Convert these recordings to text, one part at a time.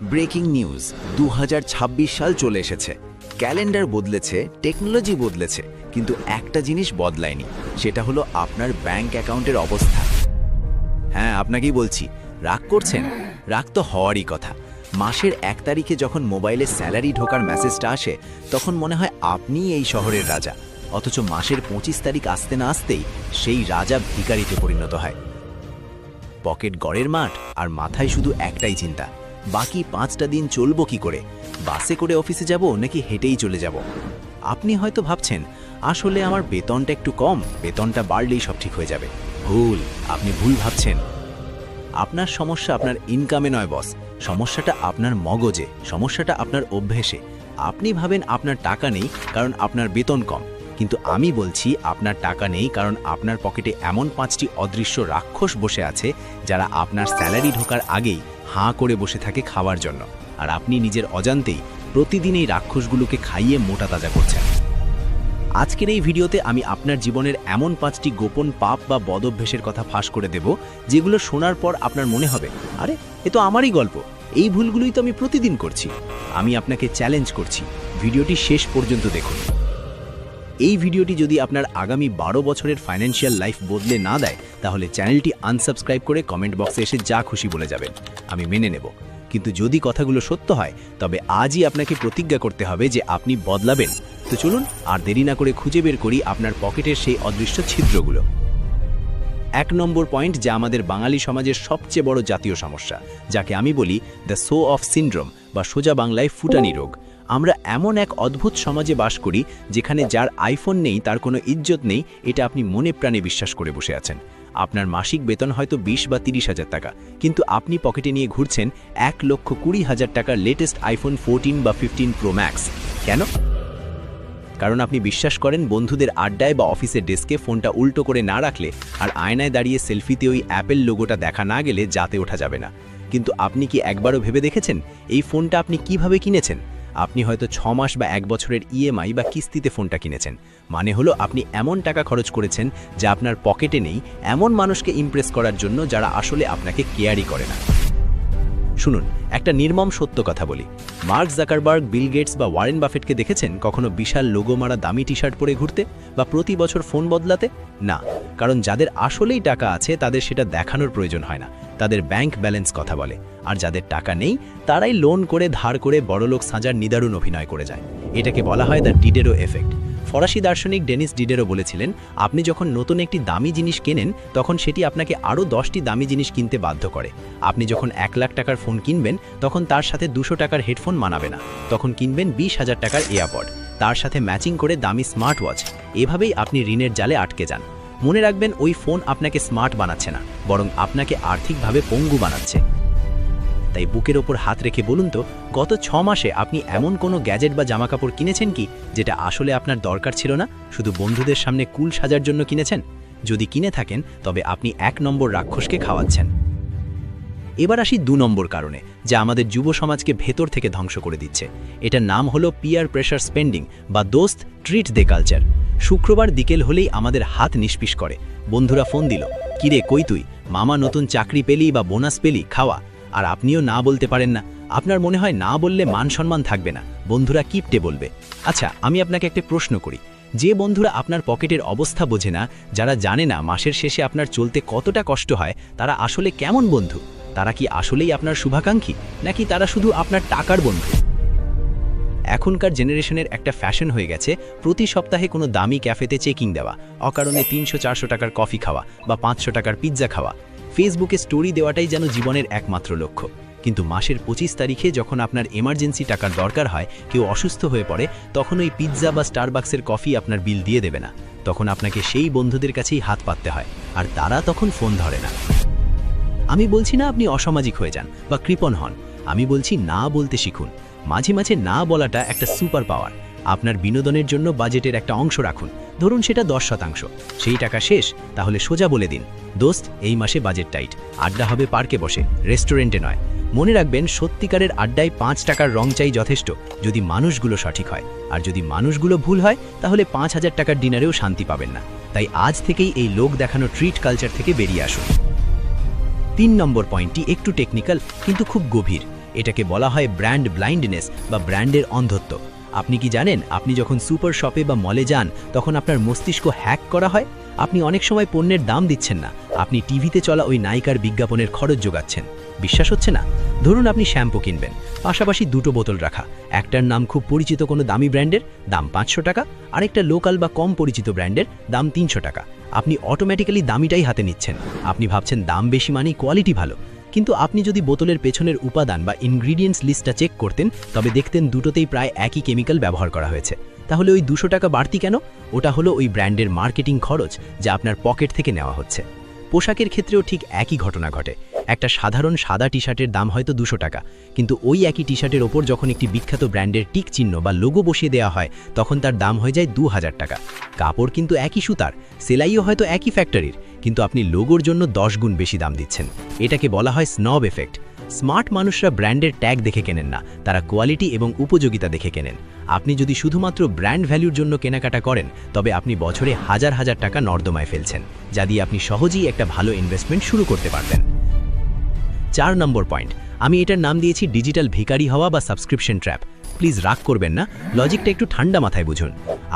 Breaking news দু হাজার ছাব্বিশ সাল চলে এসেছে। ক্যালেন্ডার বদলেছে, টেকনোলজি বদলেছে, কিন্তু একটা জিনিস বদলায়নি, সেটা হলো আপনার ব্যাংক অ্যাকাউন্টের অবস্থা। হ্যাঁ আপনাকেই বলছি, রাগ করছেন? রাগ তো হওয়ারই কথা। মাসের এক তারিখে যখন মোবাইলে স্যালারি ঢোকার মেসেজটা আসে, তখন মনে হয় আপনিই এই শহরের রাজা। অথচ মাসের পঁচিশ তারিখ আসতে না আসতেই সেই রাজা ভিকারিতে পরিণত হয়। পকেট গড়ের মাঠ আর মাথায় শুধু একটাই চিন্তা বাকি পাঁচটা দিন চলবো কি করে? বাসে করে অফিসে যাব নাকি হেঁটেই চলে যাব? আপনি হয়তো ভাবছেন, আসলে আমার বেতনটা একটু কম, বেতনটা বাড়লেই সব ঠিক হয়ে যাবে। ভুল, আপনি ভুল ভাবছেন। আপনার সমস্যা আপনার ইনকামে নয় বস সমস্যাটা আপনার মগজে, সমস্যাটা আপনার অভ্যেসে। আপনি ভাবেন আপনার টাকা নেই কারণ আপনার বেতন কম। কিন্তু আমি বলছি, আপনার টাকা নেই কারণ আপনার পকেটে এমন পাঁচটি অদৃশ্য রাক্ষস বসে আছে যারা আপনার স্যালারি ঢোকার আগেই হাঁ করে বসে থাকে খাওয়ার জন্য। আর আপনি নিজের অজান্তেই প্রতিদিন এই রাক্ষসগুলোকে খাইয়ে মোটা তাজা করছেন। আজকের এই ভিডিওতে আমি আপনার জীবনের এমন পাঁচটি গোপন পাপ বা বদভ্যাসের কথা ফাঁস করে দেব, যেগুলো শোনার পর আপনার মনে হবে, আরে, এ তো আমারই গল্প। এই ভুলগুলোই তো আমি প্রতিদিন করছি। আমি আপনাকে চ্যালেঞ্জ করছি। ভিডিওটি শেষ পর্যন্ত দেখুন। এই ভিডিওটি যদি আপনার আগামী বারো বছরের ফাইন্যান্সিয়াল লাইফ বদলে না দেয়, তাহলে চ্যানেলটি আনসাবস্ক্রাইব করে কমেন্ট বক্সে এসে যা খুশি বলে যাবেন। আমি মেনে নেব। কিন্তু যদি কথাগুলো সত্য হয়, তবে আজই আপনাকে প্রতিজ্ঞা করতে হবে যে আপনি বদলাবেন। তো চলুন, আর দেরি না করে খুঁজে বের করি আপনার পকেটের সেই অদৃশ্য ছিদ্রগুলো। এক নম্বর পয়েন্ট যা আমাদের বাঙালি সমাজের সবচেয়ে বড় জাতীয় সমস্যা, যাকে আমি বলি দ্য সো অফ সিন্ড্রোম বা সোজা বাংলায় ফুটানি রোগ। আমরা এমন এক অদ্ভুত সমাজে বাস করি যেখানে যার আইফোন নেই, তার কোনো ইজ্জত নেই, এটা আপনি মনে প্রাণে বিশ্বাস করে বসে আছেন। আপনার মাসিক বেতন হয়তো বিশ বা তিরিশ হাজার টাকা, কিন্তু আপনি পকেটে নিয়ে ঘুরছেন এক লক্ষ কুড়ি হাজার টাকার লেটেস্ট আইফোন ফোরটিন বা ফিফটিন প্রো ম্যাক্স কেন? কারণ আপনি বিশ্বাস করেন বন্ধুদের আড্ডায় বা অফিসের ডেস্কে ফোনটা উল্টো করে না রাখলে আর আয়নায় দাঁড়িয়ে সেলফিতে ওই অ্যাপেল লোগোটা দেখা না গেলে যাতে ওঠা যাবে না। কিন্তু আপনি কি একবারও ভেবে দেখেছেন? এই ফোনটা আপনি কীভাবে কিনেছেন? আপনি হয়তো ছ মাস বা এক বছরের ইএমআই বা কিস্তিতে ফোনটা কিনেছেন। মানে হলো আপনি এমন টাকা খরচ করেছেন যা আপনার পকেটে নেই, এমন মানুষকে ইমপ্রেস করার জন্য যারা আসলে আপনাকে কেয়ারই করে না। শুনুন, একটা নির্মম সত্য কথা বলি। মার্ক জাকারবার্গ, বিল গেটস বা ওয়ারেন বাফেটকে দেখেছেন কখনো বিশাল লোগো মারা দামি টি শার্ট পরে ঘুরতে বা প্রতি বছর ফোন বদলাতে? না, কারণ যাদের আসলেই টাকা আছে তাদের সেটা দেখানোর প্রয়োজন হয় না। তাদের ব্যাংক ব্যালেন্স কথা বলে। আর যাদের টাকা নেই, তারাই লোন করে ধার করে বড়লোক সাজার নিদারুণ অভিনয় করে যায়। এটাকে বলা হয় দ্য ডিডেরো এফেক্ট। ফরাসি দার্শনিক ডেনিস ডিডেরো বলেছিলেন, আপনি যখন নতুন একটি দামি জিনিস কেনেন, তখন সেটি আপনাকে আরও দশটি দামি জিনিস কিনতে বাধ্য করে। আপনি যখন এক লাখ টাকার ফোন কিনবেন, তখন তার সাথে দুশো টাকার হেডফোন মানাবে না। তখন কিনবেন বিশ হাজার টাকার এয়ারপড। তার সাথে ম্যাচিং করে দামি স্মার্ট ওয়াচ এভাবেই আপনি ঋণের জালে আটকে যান। মনে রাখবেন ওই ফোন আপনাকে স্মার্ট বানাচ্ছে না, বরং আপনাকে আর্থিকভাবে পঙ্গু বানাচ্ছে। তাই বুকের ওপর হাত রেখে বলুন তো, গত ছ মাসে আপনি এমন কোনো গ্যাজেট বা জামাকাপড় কিনেছেন কি, যেটা আসলে আপনার দরকার ছিল না, শুধু বন্ধুদের সামনে কুল সাজার জন্য কিনেছেন? যদি কিনে থাকেন, তবে আপনি এক নম্বর রাক্ষসকে খাওয়াচ্ছেন। এবার আসি দু নম্বর কারণে, যা আমাদের যুব সমাজকে ভেতর থেকে ধ্বংস করে দিচ্ছে। এটার নাম হলো পিয়ার প্রেশার স্পেন্ডিং বা দোস্ত ট্রিট দে কালচার শুক্রবার বিকেল হলেই আমাদের হাত নিষ্পিস করে। বন্ধুরা ফোন দিল, কিরে, কই তুই? মামা নতুন চাকরি পেলি বা বোনাস পেলি? খাওয়া। আর আপনিও না বলতে পারেন না। আপনার মনে হয় না বললে মান সম্মান থাকবে না। বন্ধুরা কিপটে বলবে আচ্ছা আমি আপনাকে একটা প্রশ্ন করি। যে বন্ধুরা আপনার পকেটের অবস্থা বোঝে না, যারা জানে না মাসের শেষে আপনার চলতে কতটা কষ্ট হয়, তারা আসলে কেমন বন্ধু? তারা কি আসলেই আপনার শুভাকাঙ্ক্ষী, নাকি তারা শুধু আপনার টাকার বন্ধু? এখনকার জেনারেশনের একটা ফ্যাশন হয়ে গেছে, প্রতি সপ্তাহে কোনো দামি ক্যাফেতে চেকিং দেওয়া, অকারণে তিনশো চারশো টাকার কফি খাওয়া বা পাঁচশো টাকার পিৎজা খাওয়া। ফেসবুকে স্টোরি দেওয়াটাই যেন জীবনের একমাত্র লক্ষ্য। কিন্তু মাসের পঁচিশ তারিখে যখন আপনার এমার্জেন্সি টাকার দরকার হয়, কেউ অসুস্থ হয়ে পড়ে, তখন ওই পিৎজা বা স্টারবাক্সের কফি আপনার বিল দিয়ে দেবে না। তখন আপনাকে সেই বন্ধুদের কাছেই হাত পাততে হয়, আর তারা তখন ফোন ধরে না। আমি বলছি, না, আপনি অসামাজিক হয়ে যান বা কৃপণ হন। আমি বলছি, না বলতে শিখুন। মাঝে মাঝে না বলাটা একটা সুপার পাওয়ার আপনার বিনোদনের জন্য বাজেটের একটা অংশ রাখুন। ধরুন সেটা দশ শতাংশ। সেই টাকা শেষ, তাহলে সোজা বলে দিন, দোস্ত, এই মাসে বাজেট টাইট আড্ডা হবে পার্কে বসে রেস্টুরেন্টে নয়। মনে রাখবেন, সত্যিকারের আড্ডায় পাঁচ টাকার রং চাই যথেষ্ট, যদি মানুষগুলো সঠিক হয়। আর যদি মানুষগুলো ভুল হয়, তাহলে পাঁচ হাজার টাকার ডিনারেও শান্তি পাবেন না। তাই আজ থেকেই এই লোক দেখানো ট্রিট কালচার থেকে বেরিয়ে আসুন। তিন নম্বর পয়েন্টটি একটু টেকনিক্যাল কিন্তু খুব গভীর। এটাকে বলা হয় ব্র্যান্ড ব্লাইন্ডনেস বা ব্র্যান্ডের অন্ধত্ব। আপনি কি জানেন, আপনি যখন সুপার শপে বা মলে যান, তখন আপনার মস্তিষ্ক হ্যাক করা হয়? আপনি অনেক সময় পণ্যের দাম দিচ্ছেন না। আপনি টিভিতে চলা ওই নায়িকার বিজ্ঞাপনের খরচ যোগাচ্ছেন। বিশ্বাস হচ্ছে না? ধরুন আপনি শ্যাম্পু কিনবেন। পাশাপাশি দুটো বোতল রাখা। একটার নাম খুব পরিচিত কোনো দামি ব্র্যান্ডের, দাম পাঁচশো টাকা। আরেকটা লোকাল বা কম পরিচিত ব্র্যান্ডের, দাম তিনশো টাকা। আপনি অটোমেটিক্যালি দামিটাই হাতে নিচ্ছেন। আপনি ভাবছেন দাম বেশি মানেই কোয়ালিটি ভালো। কিন্তু আপনি যদি বোতলের পেছনের উপাদান বা ইনগ্রিডিয়েন্টস লিস্টটা চেক করতেন, তবে দেখতেন দুটোতেই প্রায় একই কেমিক্যাল ব্যবহার করা হয়েছে। তাহলে ওই দুশো টাকা বাড়তি কেন? ওটা হলো ওই ব্র্যান্ডের মার্কেটিং খরচ যা আপনার পকেট থেকে নেওয়া হচ্ছে। পোশাকের ক্ষেত্রেও ঠিক একই ঘটনা ঘটে। একটা সাধারণ সাদা টি শার্টের দাম হয়তো দুশো টাকা। কিন্তু ওই একই টি শার্টের ওপর যখন একটি বিখ্যাত ব্র্যান্ডের টিক চিহ্ন বা লোগো বসিয়ে দেওয়া হয়, তখন তার দাম হয়ে যায় দু হাজার টাকা। কাপড় কিন্তু একই সুতার, সেলাইও হয়তো একই ফ্যাক্টরির, কিন্তু আপনি লোগোর জন্য দশ গুণ বেশি দাম দিচ্ছেন। এটাকে বলা হয় স্নব এফেক্ট। স্মার্ট মানুষরা ব্র্যান্ডের ট্যাগ দেখে কেনেন না, তারা কোয়ালিটি এবং উপযোগিতা দেখে কেনেন। আপনি যদি শুধুমাত্র ব্র্যান্ড ভ্যালুর জন্য কেনাকাটা করেন, তবে আপনি বছরে হাজার হাজার টাকা নর্দমায় ফেলছেন, যা দিয়ে আপনি সহজেই একটা ভালো ইনভেস্টমেন্ট শুরু করতে পারবেন। চার নম্বর পয়েন্ট। আমি এটার নাম দিয়েছি ডিজিটাল ভিকারি হওয়া বা সাবস্ক্রিপশন ট্র্যাপ। প্লিজ রাগ করবেন না, লজিকটা একটু ঠান্ডা মাথায় বুঝুন।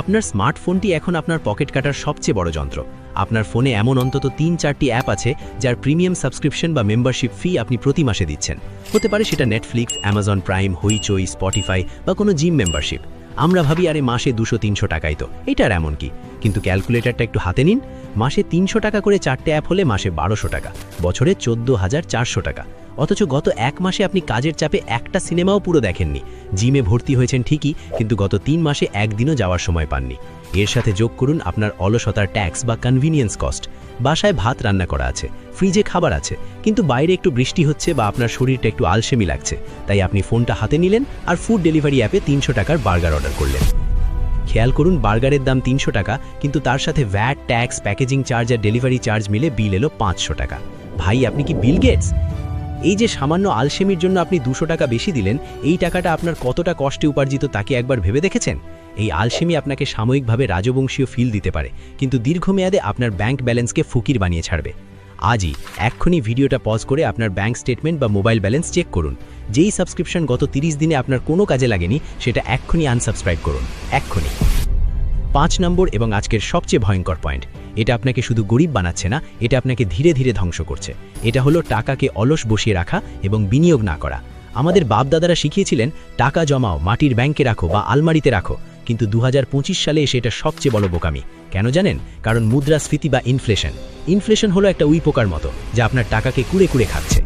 আপনার স্মার্টফোনটি এখন আপনার পকেট কাটার সবচেয়ে বড় যন্ত্র। আপনার ফোনে এমন অন্তত তিন চারটি অ্যাপ আছে, যার প্রিমিয়াম সাবস্ক্রিপশন বা মেম্বারশিপ ফি আপনি প্রতি মাসে দিচ্ছেন। হতে পারে সেটা Netflix Amazon Prime Hoichoi Spotify বা কোনো জিম মেম্বারশিপ। আমরা ভাবি, আরে মাসে দুশো, তিনশো টাকাই তো। এটার এমন কি? কিন্তু ক্যালকুলেটারটা একটু হাতে নিন। মাসে তিনশো টাকা করে চারটে অ্যাপ হলে মাসে বারোশো টাকা, বছরে চোদ্দ হাজার চারশো টাকা। অথচ গত এক মাসে আপনি কাজের চাপে একটা সিনেমাও পুরো দেখেননি। জিমে ভর্তি হয়েছেন ঠিকই, কিন্তু গত তিন মাসে একদিনও যাওয়ার সময় পাননি। এর সাথে যোগ করুন আপনার অলসতার ট্যাক্স বা কনভিনিয়েন্স কস্ট বাসায় ভাত রান্না করা আছে ফ্রিজে খাবার আছে, কিন্তু বাইরে একটু বৃষ্টি হচ্ছে বা আপনার শরীরটা একটু আলসেমি লাগছে, তাই আপনি ফোনটা হাতে নিলেন আর ফুড ডেলিভারি অ্যাপে তিনশো টাকার বার্গার অর্ডার করলেন। খেয়াল করুন বার্গারের দাম তিনশো টাকা, কিন্তু তার সাথে ভ্যাট ট্যাক্স প্যাকেজিং চার্জ আর ডেলিভারি চার্জ মিলে বিল এলো পাঁচশো টাকা। ভাই, আপনি কি বিল গেটস এই যে সামান্য আলসেমির জন্য আপনি দুশো টাকা বেশি দিলেন, এই টাকাটা আপনার কতটা কষ্টে উপার্জিত তাকে একবার ভেবে দেখেছেন? এই আলসেমি আপনাকে সাময়িকভাবে রাজবংশীয় ফিল দিতে পারে, কিন্তু দীর্ঘমেয়াদে আপনার ব্যাংক ব্যালেন্সকে ফকির বানিয়ে ছাড়বে। আজই এক্ষুনি ভিডিওটা পজ করে আপনার ব্যাংক স্টেটমেন্ট বা মোবাইল ব্যালেন্স চেক করুন। যেই সাবস্ক্রিপশন গত 30 দিনে আপনার কোনো কাজে লাগেনি, সেটা এক্ষুনি আনসাবস্ক্রাইব করুন। এক্ষুনি। পাঁচ নম্বর এবং আজকের সবচেয়ে ভয়ঙ্কর পয়েন্ট। এটা আপনাকে শুধু গরিব বানাচ্ছে না, এটা আপনাকে ধীরে ধীরে ধ্বংস করছে। এটা হলো টাকাকে অলস বসিয়ে রাখা এবং বিনিয়োগ না করা। আমাদের বাপদাদারা শিখিয়েছিলেন, টাকা জমাও, মাটির ব্যাংকে রাখো বা আলমারিতে রাখো। কিন্তু দু হাজার পঁচিশ সালে এসে এটা সবচেয়ে বড় বোকামি। কেন জানেন? কারণ মুদ্রাস্ফীতি বা ইনফ্লেশন। ইনফ্লেশন হলো একটা উই পোকার মতো, যা আপনার টাকাকে কুড়ে কুড়ে খাচ্ছে।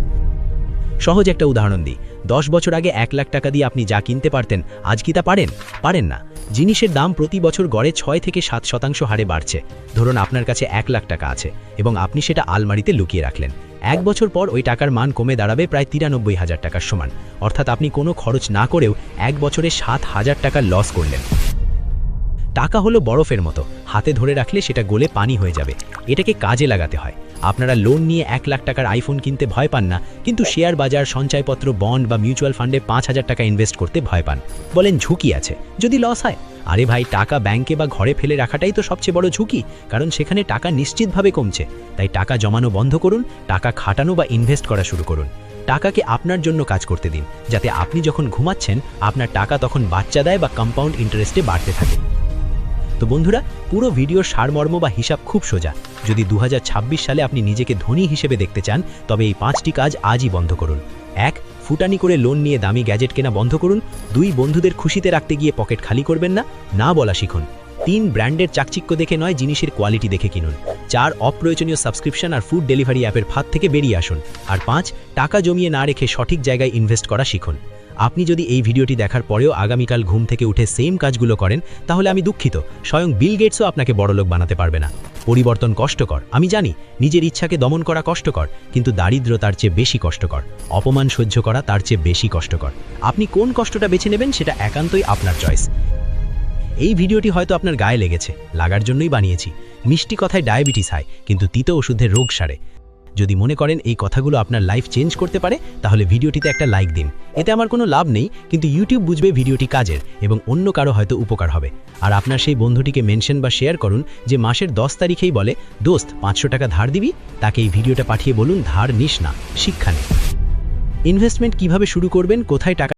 সহজ একটা উদাহরণ দিই। দশ বছর আগে এক লাখ টাকা দিয়ে আপনি যা কিনতে পারতেন, আজ কি তা পারেন? পারেন না। জিনিসের দাম প্রতি বছর গড়ে ছয় থেকে সাত শতাংশ হারে বাড়ছে। ধরুন আপনার কাছে এক লাখ টাকা আছে এবং আপনি সেটা আলমারিতে লুকিয়ে রাখলেন। এক বছর পর ওই টাকার মান কমে দাঁড়াবে প্রায় তিরানব্বই হাজার টাকার সমান। অর্থাৎ আপনি কোনো খরচ না করেও এক বছরে সাত হাজার টাকার লস করলেন। টাকা হলো বরফের মতো। হাতে ধরে রাখলে সেটা গলে পানি হয়ে যাবে। এটাকে কাজে লাগাতে হয়। আপনারা লোন নিয়ে এক লাখ টাকার আইফোন কিনতে ভয় পান না, কিন্তু শেয়ার বাজার, সঞ্চয়পত্র বন্ড বা মিউচুয়াল ফান্ডে পাঁচ হাজার টাকা ইনভেস্ট করতে ভয় পান। বলেন ঝুঁকি আছে। যদি লস হয়? আরে ভাই, টাকা ব্যাংকে বা ঘরে ফেলে রাখাটাই তো সবচেয়ে বড় ঝুঁকি, কারণ সেখানে টাকা নিশ্চিতভাবে কমছে। তাই টাকা জমানো বন্ধ করুন, টাকা খাটানো বা ইনভেস্ট করা শুরু করুন। টাকাকে আপনার জন্য কাজ করতে দিন। যাতে আপনি যখন ঘুমাচ্ছেন, আপনার টাকা তখন বাচ্চা দেয় বা কম্পাউন্ড ইন্টারেস্টে বাড়তে থাকে। তো বন্ধুরা, পুরো ভিডিওর সারমর্ম বা হিসাব খুব সোজা। যদি দু হাজার ছাব্বিশ সালে আপনি নিজেকে ধনী হিসেবে দেখতে চান, তবে এই পাঁচটি কাজ আজই বন্ধ করুন। এক, ফুটানি করে লোন নিয়ে দামি গ্যাজেট কেনা বন্ধ করুন। দুই, বন্ধুদের খুশিতে রাখতে গিয়ে পকেট খালি করবেন না না বলা শিখুন। তিন, ব্র্যান্ডের চাকচিক্য দেখে নয়, জিনিসের কোয়ালিটি দেখে কিনুন। চার, অপ্রয়োজনীয় সাবস্ক্রিপশন আর ফুড ডেলিভারি অ্যাপের ফাঁদ থেকে বেরিয়ে আসুন। আর পাঁচ, টাকা জমিয়ে না রেখে সঠিক জায়গায় ইনভেস্ট করা শিখুন। আপনি যদি এই ভিডিওটি দেখার পরেও আগামীকাল ঘুম থেকে উঠে সেম কাজগুলো করেন, তাহলে আমি দুঃখিত। স্বয়ং বিল গেটসও আপনাকে বড়লোক বানাতে পারবে না। পরিবর্তন কষ্টকর। আমি জানি, নিজের ইচ্ছাকে দমন করা কষ্টকর, কিন্তু দারিদ্র তার চেয়ে বেশি কষ্টকর। অপমান সহ্য করা তার চেয়ে বেশি কষ্টকর। আপনি কোন কষ্টটা বেছে নেবেন সেটা একান্তই আপনার চয়েস এই ভিডিওটি হয়তো আপনার গায়ে লেগেছে, লাগার জন্যই বানিয়েছি। মিষ্টি কথায় ডায়াবেটিস হয় কিন্তু তিতো ওষুধের রোগ সারে। যদি মনে করেন এই কথাগুলো আপনার লাইফ চেঞ্জ করতে পারে, তাহলে ভিডিওটিতে একটা লাইক দিন। এতে আমার কোনো লাভ নেই, কিন্তু ইউটিউব বুঝবে ভিডিওটি কাজের এবং অন্য কারও হয়তো উপকার হবে। আর আপনার সেই বন্ধুটিকে মেনশন বা শেয়ার করুন যে মাসের দশ তারিখেই বলে, দোস্ত, পাঁচশো টাকা ধার দিবি? তাকে এই ভিডিওটা পাঠিয়ে বলুন ধার নিস না, শিক্ষা নেই ইনভেস্টমেন্ট কীভাবে শুরু করবেন, কোথায় টাকা